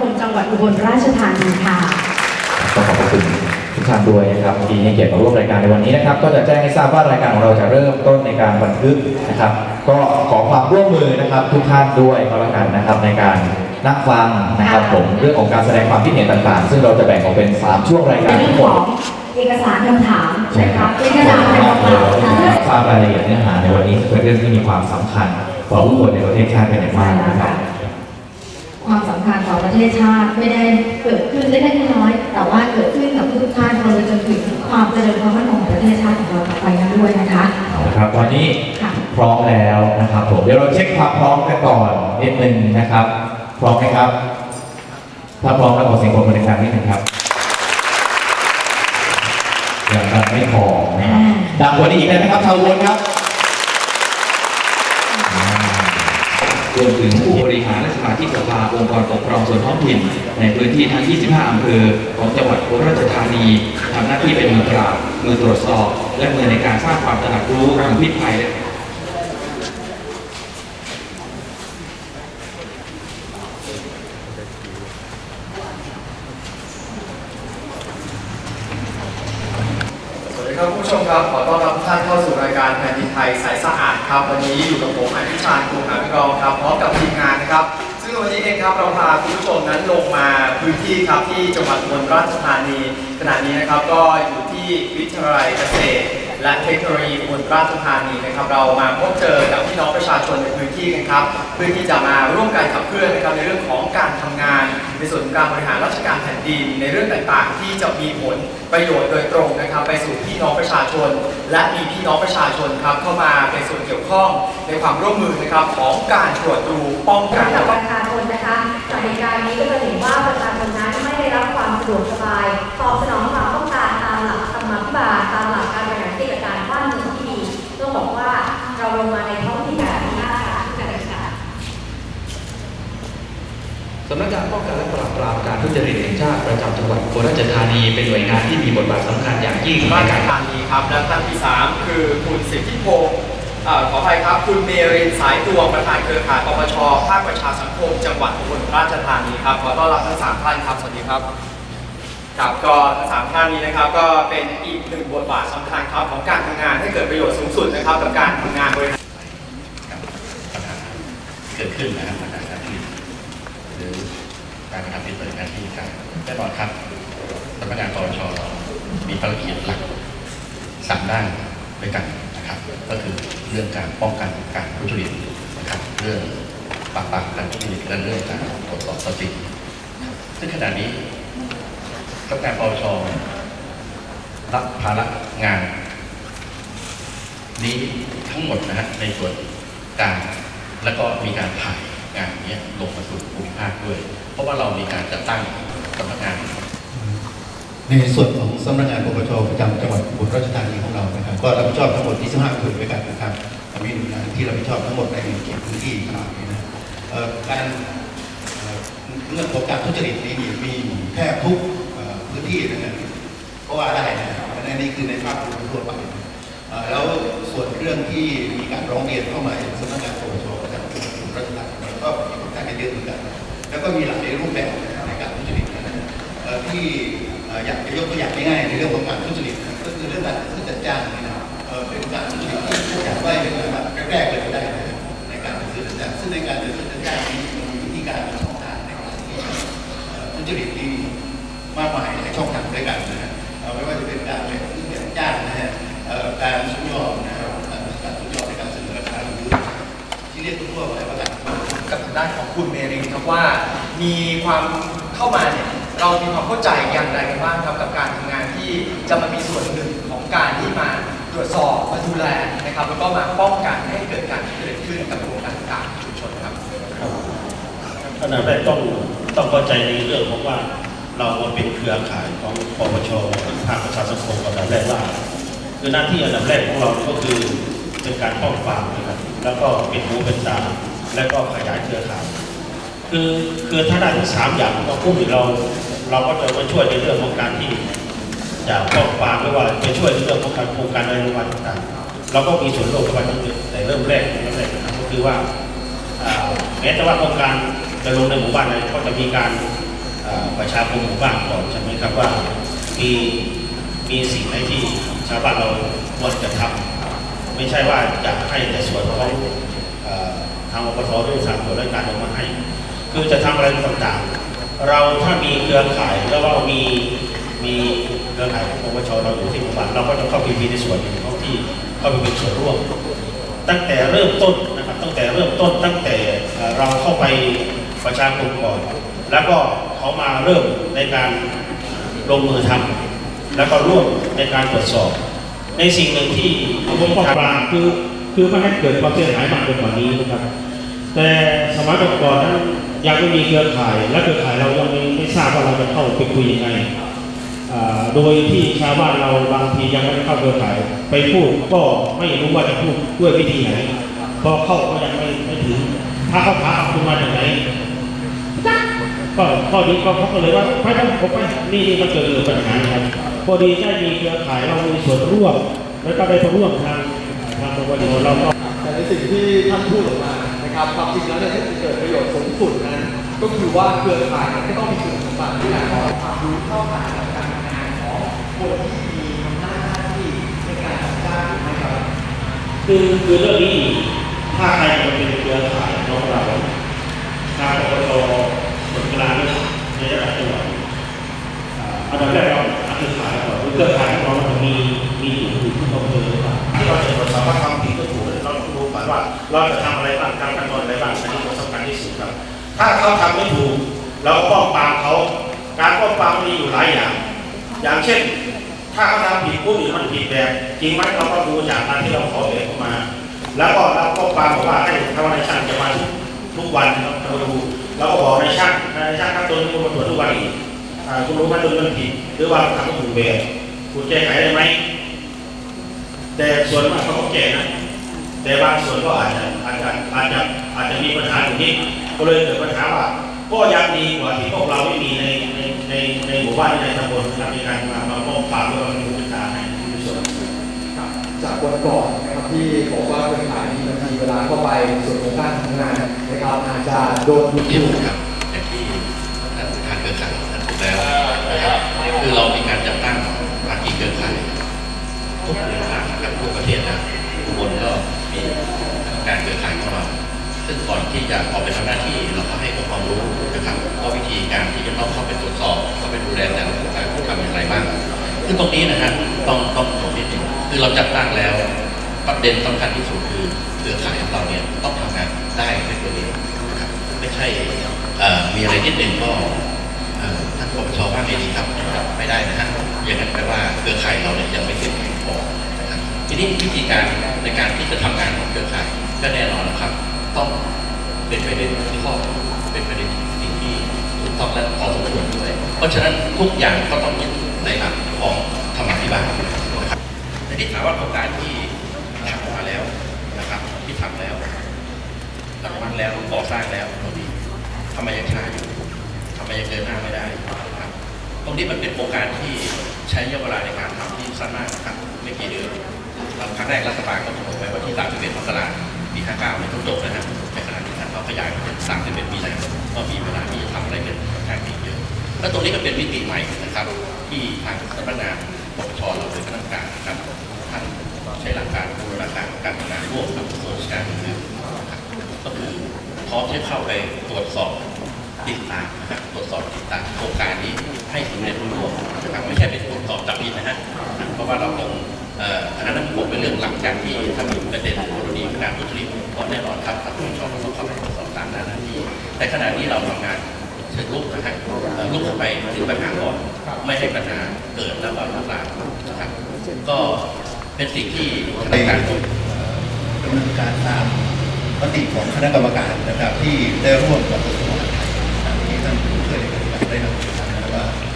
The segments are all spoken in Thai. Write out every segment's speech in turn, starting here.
คประชาสังคมจังหวัดอุบลราชธานีค่ะก็ขอบพระคุณทุกท่านด้วยนะครับที่ให้เกียรติมาร่วมรายการในวันนี้นะครับ ก็จะแจ้งให้ทราบว่ารายการของเราจะเริ่มต้นในการบันทึกนะครับ ก็ขอความร่วมมือนะครับทุกท่านด้วยก็แล้วกันนะครับในการนั่งฟังนะครับผมเรื่องของการแสดงความคิดเห็นต่างๆ ซึ่งเราจะแบ่งออกเป็น 3 ช่วงรายในการเรื่อทั้งงหมขดองเอกสารคำถามนะคะเอกสารคำถามทราบรายละเอียดเนื้อหาในวันนี้เป็นเรื่องที่มีความสำคัญต่อผู้คนในประเทศชาติเป็นอย่างมากนะครับ ความสำคัญต่อประเทศชาติไม่ได้เกิดขึ้นเล็กๆน้อยๆแต่ว่าเกิดขึ้นกับทุกท่านเลยจนถึงความเจริญความมั่นคงของประเทศชาติของเราต่อไปนั้นด้วยนะคะเอาละครับวันนี้ค่ะพร้อมแล้วนะครับผมเดี๋ยวเราเช็คความพร้อมกันก่อนนิดนึงนะครับ พร้อมไหมครับ ถ้าพร้อมแล้วขอเสียงปรบมือดังๆนิดนึงครับอย่างนั้นไม่พอนะครับดังกว่านี้อีกได้ไหมครับชาวอุบนครับ รวมถึงผู้บริหารและสมาชิกสภาองค์กรปกครองส่วนท้องถิ่น ในพื้นที่ทั้ง 25 อำเภอของจังหวัดอุบลราชธานีทำหน้าที่เป็นมือปราบมือตรวจสอบ และมือในการสร้างความตระหนักรู้ทางพิษภัยและ สวัสดี ครับผู้ชมครับขอต้อนรับท่านเข้าสู่รายการแผ่นดินไทยสายสะอาดครับวันนี้อยู่กับผมอนุชาญกรุงหาวิกรครับพร้อมกับทีมงานนะครับ ซึ่งวันนี้เองครับเราพาคุณผู้ชมนั้นลงมาพื้นที่ครับที่จังหวัดอุบลราชธานีขณะนี้นะครับก็อยู่ที่วิทยาลัยเกษตร และเทคโนโลยีอุบลราชธานีนะครับ เรามาพบเจอกับพี่น้องประชาชนในพื้นที่กันครับเพื่อที่จะมาร่วมกันขับเคลื่อนนะครับในเรื่องของการทำงาน ในส่วนของการบริหารราชการแผ่นดินในเรื่องต่างๆ ที่จะมีผลประโยชน์โดยตรงนะครับไปสู่พี่น้องประชาชน และมีพี่น้องประชาชนครับเข้ามาเป็นส่วนเกี่ยวข้องในความร่วมมือนะครับของการตรวจตรูป้องกันกับประชาชนนะคะจากเหตุการณ์นี้ก็จะเห็นว่าประชาชนนั้นไม่ได้รับความสะดวกสบายตอบสนองความต้องการตามหลักธรรมาภิบาลตามหลักการบริหารกิจการบ้านเมืองที่ดีต้องบอกว่าเราลงมาในท้องที่แบบนี้นะคะทุกการศึกษา สำนักงานป้องกันและปราบปรามการทุจริตแห่งชาติประจำจังหวัดอุบลราชธานีเป็นหน่วยงานที่มีบทบาทสำคัญอย่างยิ่งในราชการธานีครับและท่านที่ 3 คือคุณสิทธิพงศ์ขออภัยครับ คุณเมรินสายดวงประธานเครือข่ายปปชภาคประชาสังคม จังหวัดอุบลราชธานีครับขอต้อนรับทั้งสามท่านครับสวัสดีครับครับก็ทั้งสามท่านนี้นะครับก็เป็นอีกหนึ่งบทบาทสำคัญครับของการทำงานให้เกิดประโยชน์สูงสุดนะครับกับการทำงานบริหารปัญหาเกิดขึ้นนะครับปัญหาการผลิตหรือ การกระทำผิดปฏิบัติที่การแน่นอนครับสำนักงานปปชมีภารกิจหลักสามด้านด้วยกันนะครับ ก็คือเรื่องการป้องกันการทุจริตนะครับเรื่องปราบปรามการทุจริตและเรื่องการตรวจสอบทรัพย์สินครับซึ่งขณะนี้สำนักงานปปชรับภาระงาน นี้ทั้งหมดนะฮะในส่วนกลางแล้วก็มีการถ่าย งานนี้ลงมาสู่ภูมิภาคด้วย เพราะว่าเรามีการจัดตั้งสำนักงาน ในส่วนของสำนักงานปปชประจำจังหวัดอุบลราชธานีของเรานะครับ ก็รับผิดชอบทั้งหมด25อำเภอด้วยกันนะครับมีหน่วยงานที่รับผิดชอบทั้งหมดในเขตพื้นที่ขนาดนี้นะการเรื่องของการทุจริตนี้มีมีแทบทุกพื้นที่นะครับเพราะว่าได้นะครับอันนี้คือในภาพรวมทั่วไปแล้วส่วนเรื่องที่มีการร้องเรียนเข้ามาอย่างสำนักงานปปช เยอะเหมือนกัน แล้วก็มีหลายรูปแบบในการทุจริตนะที่อยากจะยกตัวอย่างง่ายๆในเรื่องของการทุจริตก็คือเรื่องการซื้อจัดจ้างนี่นะเป็นการทุจริตที่จัดไว้เป็นแบบแรกๆเลยก็ได้นะในการซื้อจัดจ้างซึ่งในการซื้อจัดจ้างนี้มันมีวิธีการมีช่องทางในการที่ทุจริตที่มากมายหลายช่องทางด้วยกันนะไม่ว่าจะเป็นการเลยซื้อจัดจ้างนะฮะการสมยอมนะางด้านของคุณเมรินครับว่ามีความเข้ามาเนี่ยเรามีความเข้าใจอย่างไรกันบ้างครับกับการทำงานที่จะมามีส่วนหนึ่งของการที่มาตรวจสอบมาดูแลนะครับแล้วก็มาป้องกันให้เกิดการทุจริตขึ้นกับโครงการต่างๆชุมชนครับอันดับแรกต้องต้องเข้าใจในเรื่องของว่าเรามาเป็นเครือข่ายของปปชภาคประชาสังคมอันดับแรกว่าคือหน้าที่อันดับแรกของเราก็คือเป็นการป้องปรามนะครับแล้วก็เป็นหูเป็นตา และก็ขยายเครือข่ายคือคือถ้าได้ทั้งสามอย่างก็พุ่งเรา เราก็จะมาช่วยในเรื่องของการที่จะป้องปรามไม่ว่าจะช่วยในเรื่องของการโครงการในวันต่างๆเราก็มีส่วนร่วมกับมันแต่เริ่มแรกเริ่มแรกนะครับก็คือว่าแม้แต่ว่าโครงการจะลงในหมู่บ้านอะไรก็จะมีการประชาคมหมู่บ้านก่อนใช่ไหมครับว่ามีมีสิ่งไหนที่ชาวบ้านเราควรจะทำไม่ใช่ว่าจะให้แต่ส่วนของ ทางอบตหรือทางส่วนราชการลงมาให้ คือจะทำอะไรต่างๆ เราถ้ามีเครือข่ายแล้วว่ามีมีเครือข่ายของปปชเราอยู่ที่หมู่บ้านเราก็จะเข้าไปมีในส่วนหนึ่งของที่เข้าไปมีส่วนร่วม ตั้งแต่เริ่มต้นนะครับตั้งแต่เริ่มต้นตั้งแต่เราเข้าไปประชาคมก่อน แล้วก็เขามาเริ่มในการลงมือทำแล้วก็ร่วมในการตรวจสอบ ในสิ่งหนึ่งที่ผมปราคือ คือไม่ให้เกิดความเสียหายมากเกินกว่านี้นะครับ แต่สมัยก่อนนั้นยังไม่มีเครือข่าย และเครือข่ายเรายังไม่ไม่ทราบว่าเราจะเข้าไปคุยยังไงโดยที่ชาวบ้านเราบางทียังไม่ได้เข้าเครือข่าย ไปพูดก็ไม่รู้ว่าจะพูดด้วยวิธีไหนพอเข้าก็ยังไม่ไม่ถึง ถ้าเขาถามคุณมาจากไหนก็ข้อนี้ก็เขาก็เลยว่าไปต้องผมไปนี่นี่มันเกิดปัญหาครับพอดีได้มีเครือข่ายเรามีส่วนร่วม แล้วก็ได้ร่วมทาง ทางปปชเราก็แต่ในสิ่งที่ท่านพูดออกมานะครับความจริงแล้วเนี่ยที่จะเกิดประโยชน์สูงสุดนั้น ก็คือว่าเครือข่ายเนี่ยก็ต้องมีคุณสมบัติที่การขอความรู้เข้าหากับการทำงานของคนที่มีอำนาจหน้าที่ในการจัดการนะครับคือคือเรื่องนี้ถ้าใครจะเป็นเครือข่ายของเราทางปปชส่วนกลางในระดับจังหวัดอันดับแรกเราอาเครือข่ายก่อนคือเครือข่ายของเรา ว่า เราจะทำอะไรบ้างทำขั้นตอนอะไรบ้างอันนี้สำคัญที่สุดครับ ถ้าเขาทำไม่ถูก เราก็ป้องปรามเขา การป้องปรามมีอยู่หลายอย่าง อย่างเช่น ถ้าเขาทำผิดผู้อื่นมันผิดแบบจริงไหมเราก็ดูจากการที่เราขอแบบเข้ามา แล้วก็เราก็ปรามบอกว่าให้ทางนายช่างจะมาทุกวันนะครับเราดูเราก็บอกนายช่างนายช่างครับตัวนี้คุณมาตรวจทุกวันอีกคุณรู้ไหมตัวนี้มันผิด หรือว่าทำไม่ถูกแบบคุณแก้ไขได้ไหมแต่ส่วนมากเขาก็แก้นะ แต่บางส่วนก็อาจจะอาจจะอาจจะอาจจะมีปัญหาอยู่นิดก็เลยเกิดปัญหาว่าก็ยังดีกว่าที่พวกเราไม่มีในในในในหมู่บ้านในตำบลนะครับในการมามาป้องปรามหรือว่ามีปัญหาให้ที่สุดจากวันก่อนนะครับที่บอกว่าเครือข่ายนี้บางทีเวลาเข้าไปส่วนของการทำงานนะครับอาจจะโดนดูเยี่ยมถูกครับอย่างที่ท่านประธานเครือข่ายท่านพูดแล้วนะครับคือเรามีการจัดตั้งภาคีเครือข่ายทุกเครือข่ายนะครับทั่วประเทศนะทุกคนก็มีการเครือข่ายของเรา ซึ่งก่อนที่จะออกไปทำหน้าที่เราก็ให้ความรู้นะครับว่าวิธีการที่จะต้องเข้าไปตรวจสอบ เข้าไปดูแลแต่ละโครงการทำอย่างไรบ้างซึ่งตรงนี้นะฮะต้องต้องบอกนิดนึงคือเราจัดตั้งแล้วประเด็นสำคัญที่สุดคือเครือข่ายของเราเนี่ยต้องทำงานได้ด้วยตัวเองนะครับไม่ใช่มีอะไรนิดหนึ่งก็ท่านปปชว่าไงดีครับไม่ได้นะฮะอย่างนั้นแปลว่าเครือข่ายเราเนี่ยยังไม่เข้มแข็งพอนะครับทีนี้วิธีการในการที่จะทำงานของเครือข่ายก็แน่นอนนะครับ ต้องเป็นไปในข้อเป็นไปในสิ่งที่ถูกต้องและพอสมควรด้วย เพราะฉะนั้นทุกอย่างก็ต้องยึดในหลักของธรรมาภิบาลนะครับในที่ถามว่าโครงการที่ทำออกมาแล้วนะครับที่ทำแล้วหลังมันแล้วก่อสร้างแล้วตรงนี้ทำไมยังช้าอยู่ทำไมยังเดินหน้าไม่ได้ครับตรงนี้มันเป็นโครงการที่ใช้ระยะเวลาในการทำที่สั้นมากครับไม่กี่เดือนครั้งแรกรัฐบาลก็กำหนดไว้ว่าที่31มกราคม ปี59เนี่ยต้องจบนะครับในขณะที่ท่านเขาขยายมาเป็น31มีนาคมก็มีเวลาที่จะทำอะไรเป็นค่อนข้างที่เยอะ และตรงนี้ก็เป็นมิติใหม่นะครับ ที่ทางสำนักงานปปชเราเป็นคณะกรรมการนะครับท่านใช้หลักการบูรณาการการทำงานร่วมกับส่วนราชการอื่นๆนะครับก็คือพร้อมที่จะเข้าไปตรวจสอบติดตามนะครับตรวจสอบติดตามโครงการนี้ให้สำเร็จรุ่ร่วงนะครับไม่ใช่เป็นตรวจสอบจับผิดนะฮะเพราะว่าเราคง อันนั้นคงเป็นเรื่องหลังจากที่ถ้ามีประเด็นกรณีการทุจริตเพราะแน่นอนครับทางปปชก็ต้องเข้าไปตรวจสอบตามหน้าที่แต่ขณะนี้เราทำงานเชิงลุกนะฮะลุกเข้าไปถึงปัญหาก่อนไม่ให้ปัญหาเกิดแล้วก็ลุกลามนะครับก็เป็นสิ่งที่คณะกรรมการดำเนินการตามมติของคณะกรรมการนะครับ ที่ได้ร่วมกับกระทรวงมหาดไทยนะครับที่ท่านผู้ช่วยเลขาธิการได้นำเสนอนะครับว่าเอ่อ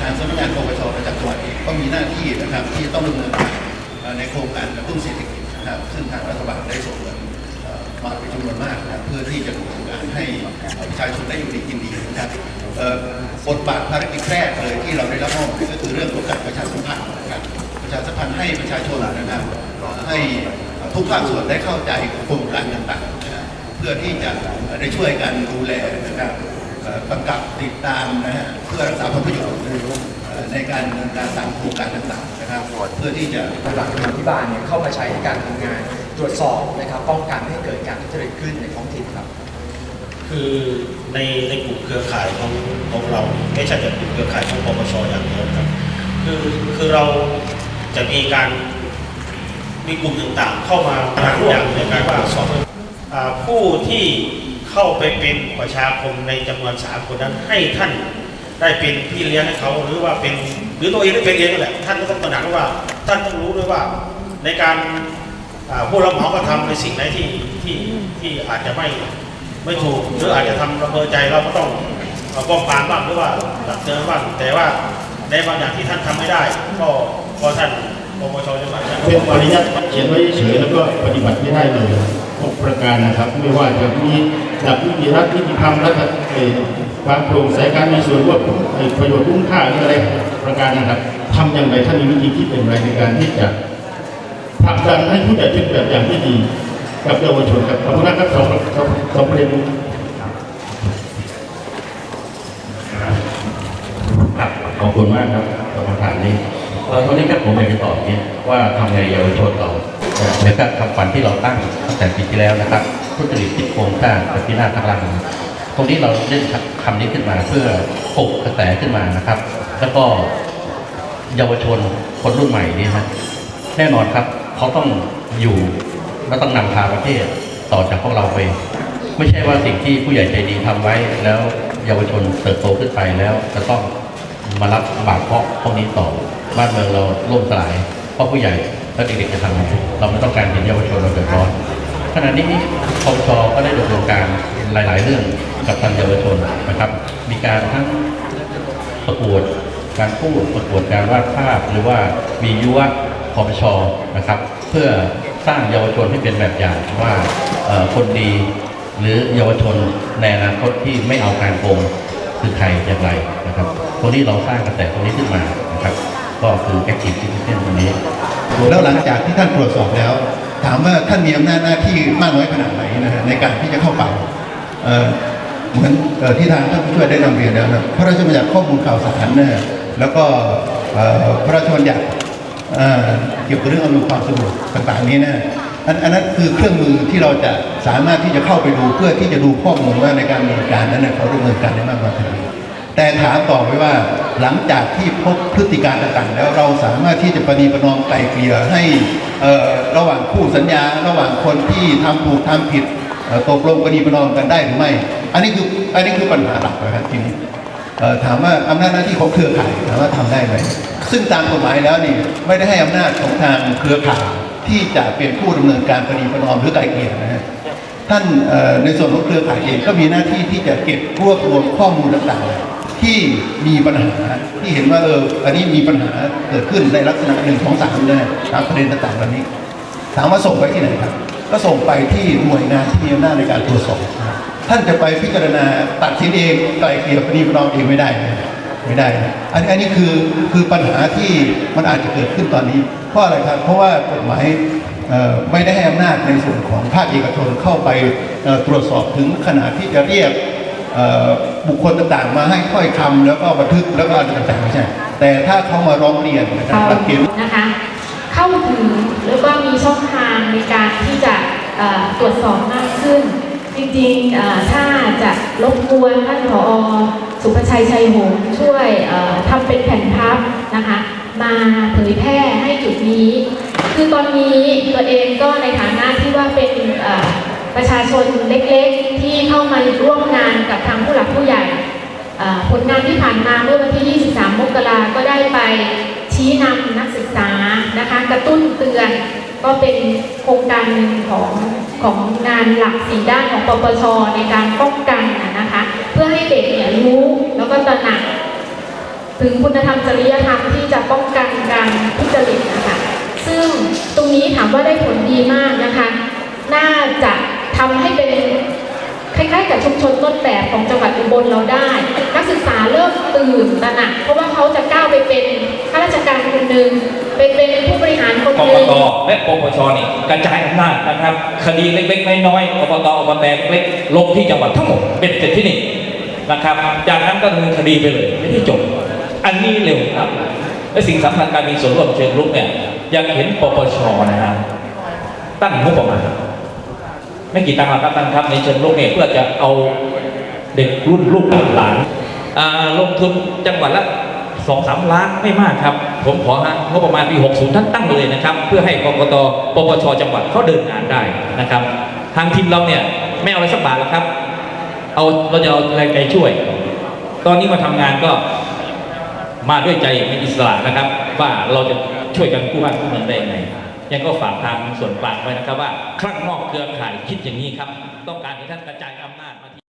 ทางสำนักงานปปชประจำจังหวัดเองก็มีหน้าที่นะครับที่จะต้องดำเนินการในโครงการกระตุ้นเศรษฐกิจนะครับซึ่งทางรัฐบาลได้ส่งเงินมาเป็นจำนวนมากนะเพื่อที่จะดำเนินการให้ประชาชนได้อยู่ดีกินดีนะครับบทบาทภารกิจแรกเลยที่เราได้รับมอบก็คือเรื่องของการประชาสัมพันธ์นะครับประชาสัมพันธ์ให้ประชาชนนะครับให้ทุกภาคส่วนได้เข้าใจโครงการต่างๆนะเพื่อที่จะได้ช่วยกันดูแลนะครับ เอ่อกำกับติดตามนะฮะเพื่อรักษาผลประโยชน์เอ่อในการดำเนินการตามโครงการต่างๆนะครับเพื่อที่จะหลักธรรมาภิบาลเนี่ยเข้ามาใช้ในการทำงานตรวจสอบนะครับป้องกันไม่ให้เกิดการทุจริตขึ้นในท้องถิ่นครับ คือในในกลุ่มเครือข่ายของของเรานี่ไม่ใช่แต่กลุ่มเครือข่ายของปปชอย่างเดียวนะครับคือคือเราจะมีการมีกลุ่มต่างๆ เข้ามาทำอย่างในการตรวจสอบอ่าผู้ที่ เข้าไปเป็นประชาคมในจำนวนสามคนนั้น ให้ท่านได้เป็นพี่เลี้ยงให้เขาหรือว่าเป็นหรือตัวเองได้เป็นเองนั่นแหละท่านก็ต้องตระหนักว่า ท่านต้องรู้ด้วยว่าในการผู้รับเหมากระทำในสิ่งไหนที่ที่ที่อาจจะไม่ไม่ถูกหรืออาจจะทำระเบิดใจเราก็ต้องป้องปามบ้างหรือว่าตักเตือนบ้างแต่ว่าในบางอย่างที่ท่านทำไม่ได้ ก็ก็ท่านปปชจังหวัดท่านก็เป็นบอกปว่าริยัติเขียนไว้เฉยแล้วก็ปฏิบัติไม่ได้เลยทุกประการนะครับ ไม่ว่าจะมี หลักนิติรัฐนิติธรรมและเอ่อความโปร่งใสการมีส่วนร่วมเอ่อประโยชน์คุ้มค่าอะไรประการนะครับทำอย่างไรท่านมีวิธีคิดเป็นไรในการที่จะผลักดันให้ผู้ใหญ่เป็นแบบอย่างที่ดี กับเยาวชนครับขอบคุณนะครับสองสองสองประเด็นครับขอบคุณมากครับสำหรับคำถามนี้เอ่อตอนนี้ครับผมอยากจะตอบอย่างนี้ว่าทำไงเยาวชนเรา เอ่อเหมือนกับคำฝันที่เราตั้งตั้งแต่ปีที่แล้วนะครับทุจริตที่โครงสร้างกับพินาทั้งหลังตรงนี้เราเล่นคำนี้ขึ้นมาเพื่อปลุกกระแสขึ้นมานะครับ แล้วก็เยาวชนคนรุ่นใหม่นี้นะแน่นอนครับเขาต้องอยู่และต้องนำพาประเทศต่อจากพวกเราไป ไม่ใช่ว่าสิ่งที่ผู้ใหญ่ใจดีทำไว้ แล้วเยาวชนเติบโตขึ้นไปแล้ว จะต้องมารับบาปเคราะพวกนี้ต่อบ้านเมืองเราล่มสลายเพราะผู้ใหญ่ และเด็กๆจะทำไงเราไม่ต้องการเห็นเยาวชนเราเดือดร้อนขณะนี้ปปชก็ได้ดำเนินการหลาย ๆ เรื่องกับทางเยาวชนนะครับ มีการทั้งประกวดการพูดประกวดการวาดภาพ หรือว่ามียุวพปชนะครับ เพื่อสร้างเยาวชนให้เป็นแบบอย่างว่าคนดีหรือเยาวชนในอนาคตที่ไม่เอาการโกงคือใครอย่างไรนะครับตรงนี้เราสร้างกระแสตรงนี้ขึ้นมานะครับ ก็คือ active citizen ตรงนี้ แล้วหลังจากที่ท่านตรวจสอบแล้ว ถามว่าท่านมีอำนาจหน้าที่มากน้อยขนาดไหนนะฮะในการที่จะเข้าไปเเหมือนอที่ทางท่านผู้ช่วยได้นำเรียนแล้วนะพระราชบัญญัติข้อมูลข่าวสารนะฮะแล้วก็พระราชบัญญัติเกี่ยวกับเรื่องอำนวยความสะดวกต่างๆนี้นะอันอันนั้นคือเครื่องมือที่เราจะสามารถที่จะเข้าไปดูเพื่อที่จะดูข้อมูลว่าในการดำเนินการนั้นเนยเขาดำเนินการได้มากน้อยขนาดไหน แต่ถามต่อไปว่าหลังจากที่พบพฤติการต่างๆ แล้วเราสามารถที่จะประนีประนอมไกลเกลี่ยให้ระหว่างคู่สัญญา ระหว่างคนที่ทำถูกทำผิดตกลงประนีประนอมกันได้หรือไม่ อันนี้คืออันนี้คือปัญหาหลักนะครับทีนี้ถามว่าอำนาจหน้าที่ของเครือข่ายถามว่าทำได้ไหมซึ่งตามกฎหมายแล้วนี่ไม่ได้ให้อำนาจของทางเครือข่ายที่จะเป็นผู้ดำเนินการประนีประนอมหรือไกลเกลี่ยนะฮะท่านในส่วนของเครือข่ายเองก็มีหน้าที่ที่จะเก็บรวบรวมข้อมูลต่างๆ ที่มีปัญหาที่เห็นว่าเอออันนี้มีปัญหาเกิดขึ้นในลักษณะหนึ่งของสามนะตามประเด็นต่างๆเหล่านี้ ถามว่าส่งไปที่ไหนครับ ก็ส่งไปที่หน่วยงานที่มีอำนาจในการตรวจสอบท่านจะไปพิจารณาตัดสินเองไกลเกลี่ยปณีประนอมเองไม่ได้ไม่ได้อันอันนี้คือคือปัญหาที่มันอาจจะเกิดขึ้นตอนนี้ เพราะอะไรครับ เพราะว่ากฎหมายไม่ได้ให้อำนาจในส่วนของภาคเอกชนเข้าไปตรวจสอบถึงขนาดที่จะเรียก บุคคลต่างๆ มาให้ถ้อยคำแล้วก็บันทึกแล้วก็อะไรต่างๆไม่ใช่แต่ถ้าเขามาร้องเรียนนะครับเขาหลักเกณฑ์นะคะเข้าถึงแล้วก็มีช่องทางในการที่จะตรวจสอบมากขึ้น จริงๆถ้าจะรบกวนท่านผอสุภชัยชัยหงช่วยเอ่อทำเป็นแผ่นพับนะคะมาเผยแพร่ให้จุดนี้ คือตอนนี้ตัวเองก็ในฐานะที่ว่าเป็น ประชาชนเล็กๆ ที่เข้ามาร่วมงานกับทางผู้หลักผู้ใหญ่ ผลงานที่ผ่านมาเมื่อวันที่ 23 มกราก็ได้ไปชี้นำนักศึกษานะคะกระตุ้นเตือนก็เป็นโครงการหนึ่งของของงานหลักสีด้านของปปชในการป้องกันนะนะคะ เพื่อให้เด็กเนี่ยรู้แล้วก็ตระหนัก ถึงคุณธรรมจริยธรรมที่จะป้องกันการทุจริตนะคะ ซึ่งตรงนี้ถามว่าได้ผลดีมากนะคะ น่าจะ ทำให้เป็นคล้ายๆกับชุมชนต้นแบบของจังหวัดอุบลเราได้ นักศึกษาเริ่มตื่นตระหนักเพราะว่าเขาจะก้าวไปเป็นข้าราชการคนหนึ่งเป็นเป็นผู้บริหารคนหนึ่งตและปปชนี่กระจายอำนาจนะครับ คดีเล็กๆน้อยๆอบตอบตเล็กๆลงที่จังหวัดทั้งหมดเป็นเสร็จที่นี่นะครับ จากนั้นก็ดำเนินคดีไปเลยไม่ได้จบ อันนี้เร็วครับ และสิ่งสำคัญการมีส่วนร่วมเชิงรุกเนี่ยอยากเห็นปปชนะฮะตั้งงบประมาณ ไม่กี่ตังค์หรอกครับท่านครับในเชิงรุกเนี่ยเพื่อจะเอาเด็กรุ่นลูกหลานลงทุนจังหวัดละสองสามล้านไม่มากครับ ผมขอฮะงบประมาณปี 60 ท่านตั้งเลยนะครับ เพื่อให้กกตปปชจังหวัดเขาเดินงานได้นะครับ ทางทีมเราเนี่ยไม่เอาอะไรสักบาทหรอกครับ เอาเราจะเอาแรงใจช่วย ตอนนี้มาทำงานก็มาด้วยใจมีอิสระนะครับ ว่าเราจะช่วยกันกู้บ้านกู้เมืองได้ยังไง ยังก็ฝากทางส่วนกลางไว้นะครับว่าครั้งนอกเครือข่ายคิดอย่างนี้ครับ ต้องการให้ท่านกระจายอำนาจมาที่